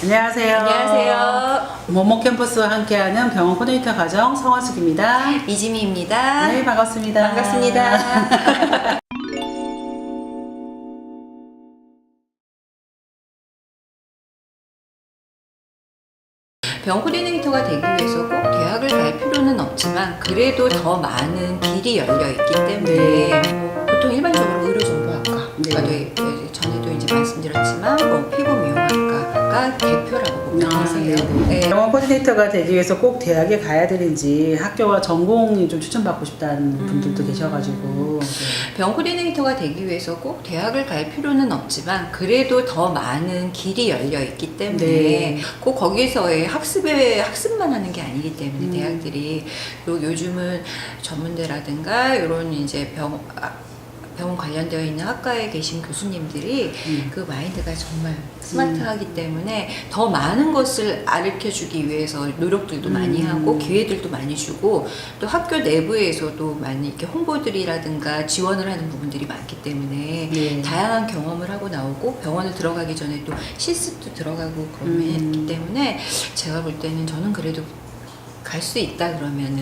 안녕하세요. 안녕하세요. 모모 캠퍼스와 함께하는 병원 코디네이터 과정 성화숙입니다. 이지미입니다. 네, 반갑습니다. 반갑습니다. 병 코디네이터가 되기 위해서 꼭 대학을 갈 필요는 없지만 그래도 더 많은 길이 열려 있기 때문에 뭐 보통 일반적으로 의료정보학과 네. 가 돼- 네, 전에도 이제 말씀드렸지만 뭐 피부 미용 대표라고 보면 아, 되세요. 네. 네. 병원 코디네이터가 되기 위해서 꼭 대학에 가야 되는지 학교와 전공이 좀 추천받고 싶다는 분들도 음. 계셔가지고 병 코디네이터가 되기 위해서 꼭 대학을 갈 필요는 없지만 그래도 더 많은 길이 열려 있기 때문에 네. 꼭 거기서의 학습에 학습만 하는 게 아니기 때문에 음. 대학들이 그리고 요즘은 전문대라든가 이런 이제 병 아, 병원 관련되어 있는 학과에 계신 교수님들이 음. 그 마인드가 정말 스마트하기 때문에 더 많은 것을 가르쳐 주기 위해서 노력들도 많이 음. 하고 기회들도 많이 주고 또 학교 내부에서도 많이 이렇게 홍보들이라든가 지원을 하는 부분들이 많기 때문에 네. 다양한 경험을 하고 나오고 병원을 들어가기 전에 또 실습도 들어가고 그러면 음. 했기 때문에 제가 볼 때는 저는 그래도 갈 수 있다 그러면은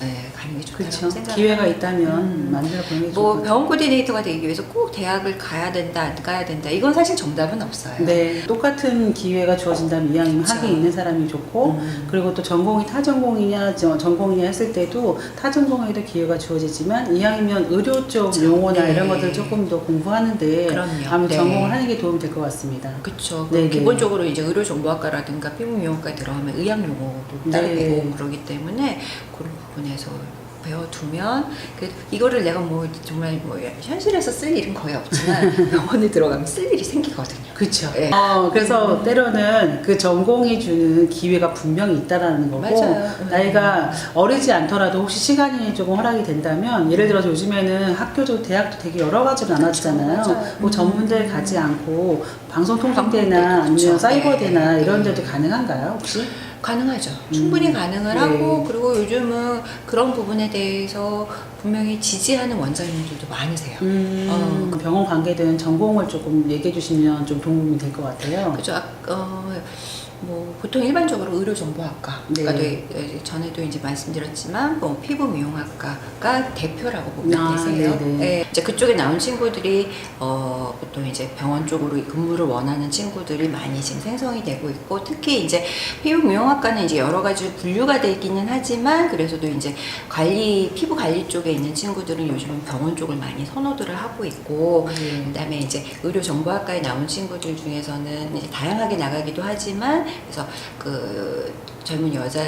네, 가는 게 좋다고 그렇죠. 생각합니다. 기회가 있다면 음. 만들어 보는 뭐. 병원 코디네이터가 되기 위해서 꼭 대학을 가야 된다 안 가야 된다 이건 사실 정답은 없어요. 네, 똑같은 기회가 주어진다면 이왕이면 그쵸. 학에 있는 사람이 좋고 음. 그리고 또 전공이 타 전공이냐 저- 전공이냐 했을 때도 타 전공에도 기회가 주어지지만 이왕이면 의료 쪽 그쵸. 용어나 네. 이런 것들 조금 더 공부하는데 그럼요. 아무 네. 전공을 하는 게 도움이 될 것 같습니다. 그렇죠. 네, 네. 기본적으로 이제 의료정보학과라든가 피부미용학과에 들어가면 의학 용어도 따로 네. 배우고 그러기 때문에 그런 부분에서 배워두면 그 이거를 내가 뭐 정말 뭐 현실에서 쓸 일은 거의 없지만 병원에 들어가면 쓸 일이 생기거든요. 그렇죠. 네. 어, 그래서 때로는 그 전공이 주는 기회가 분명히 있다라는 거고 맞아요. 음. 나이가 어리지 않더라도 혹시 시간이 조금 허락이 된다면 예를 들어서 요즘에는 학교도 대학도 되게 여러 가지로 나눠지잖아요. 맞아요. 뭐 음. 전문대 가지 않고 방송통신대나 아니면. 사이버대나 네. 이런 네. 데도 가능한가요 혹시? 가능하죠. 충분히 음. 가능을 네. 하고 그리고 요즘은 그런 부분에 대해서 분명히 지지하는 원장님들도 많으세요. 음, 어. 그 병원 관계된 전공을 조금 얘기해 주시면 좀 도움이 될 것 같아요. 그죠. 아, 어, 뭐 보통 일반적으로 의료정보학과가 네. 돼- 에, 전에도 이제 말씀드렸지만 뭐 피부 미용학과가 대표라고 보면 아, 되세요. 네네. 네, 이제 그쪽에 나온 친구들이 어, 보통 이제 병원 쪽으로 근무를 원하는 친구들이 많이 지금 생성이 되고 있고 특히 이제 피부 미용학과는 이제 여러 가지 분류가 돼 있기는 하지만 그래서도 이제 관리 피부 관리 쪽에 있는 친구들은 요즘은 병원 쪽을 많이 선호들을 하고 있고 네. 그다음에 이제 의료 정보학과에 나온 친구들 중에서는 이제 다양하게 나가기도 하지만 그래서 그 젊은 여자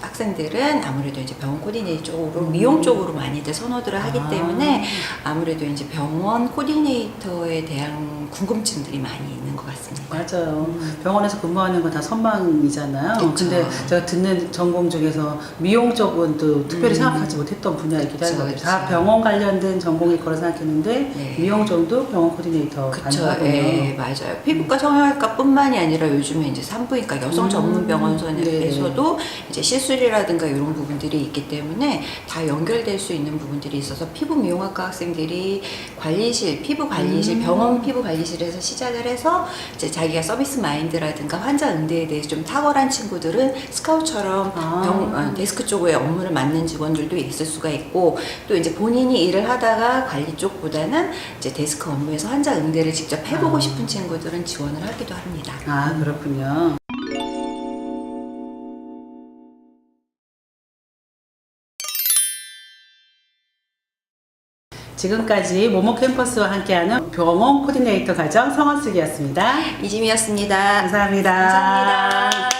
학생들은 아무래도 이제 병원 코디네이터 쪽으로 음. 미용 쪽으로 많이들 선호들을 하기 아. 때문에 아무래도 이제 병원 코디네이터에 대한 궁금증들이 많이 있는 것 같습니다. 맞아요. 음. 병원에서 근무하는 건 다 선망이잖아요. 그쵸. 근데 제가 듣는 전공 중에서 미용 쪽은 또 특별히 음. 생각하지 못했던 분야이기도. 그쵸. 다 병원 관련된 전공일 거라 생각했는데 네. 미용 쪽도 병원 코디네이터 그쵸, 가능하군요. 예, 맞아요. 피부과 성형외과뿐만이 아니라 요즘에 이제 산부인과 여성 음, 전문 네네. 병원에서도 이제 시술 이라든가 이런 부분들이 있기 때문에 다 연결될 수 있는 부분들이 있어서 피부 미용학과 학생들이 관리실, 피부 관리실, 음. 병원 피부 관리실에서 시작을 해서 이제 자기가 서비스 마인드라든가 환자 응대에 대해서 좀 탁월한 친구들은 스카우트처럼 아. 병, 어, 데스크 쪽에 업무를 맡는 직원들도 있을 수가 있고 또 이제 본인이 일을 하다가 관리 쪽보다는 이제 데스크 업무에서 환자 응대를 직접 해보고 아. 싶은 친구들은 지원을 하기도 합니다. 아 그렇군요. 지금까지 모모 캠퍼스와 함께하는 병원 코디네이터 과정 성원쓰기였습니다. 이지미였습니다. 감사합니다. 감사합니다.